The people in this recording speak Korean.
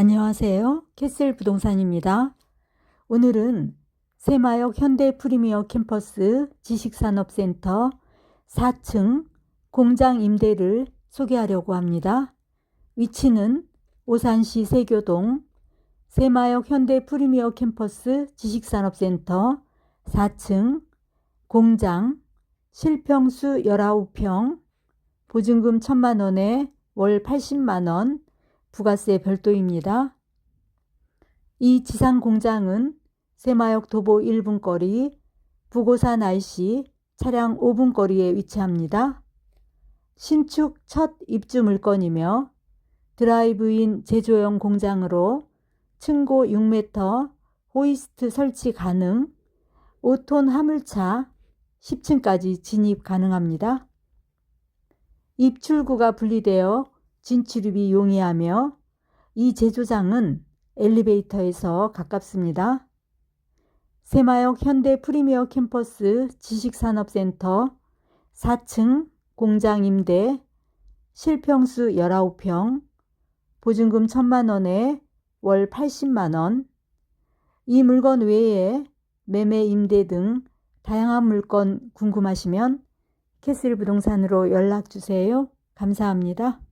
안녕하세요. 캐슬 부동산입니다. 오늘은 새마역 현대 프리미어 캠퍼스 지식산업센터 4층 공장 임대를 소개하려고 합니다. 위치는 오산시 세교동 새마역 현대 프리미어 캠퍼스 지식산업센터 4층 공장 실평수 19평 보증금 1천만 원에 월 80만 원 부가세 별도입니다. 이 지상 공장은 새마역 도보 1분 거리, 부고산 IC 차량 5분 거리에 위치합니다. 신축 첫 입주 물건이며 드라이브인 제조용 공장으로 층고 6m 호이스트 설치 가능, 5톤 화물차 10층까지 진입 가능합니다. 입출구가 분리되어 진출입이 용이하며 이 제조장은 엘리베이터에서 가깝습니다. 새마역 현대 프리미어 캠퍼스 지식산업센터 4층 공장 임대 실평수 19평 보증금 1천만 원에 월 80만 원. 이 물건 외에 매매 임대 등 다양한 물건 궁금하시면 캐슬 부동산으로 연락 주세요. 감사합니다.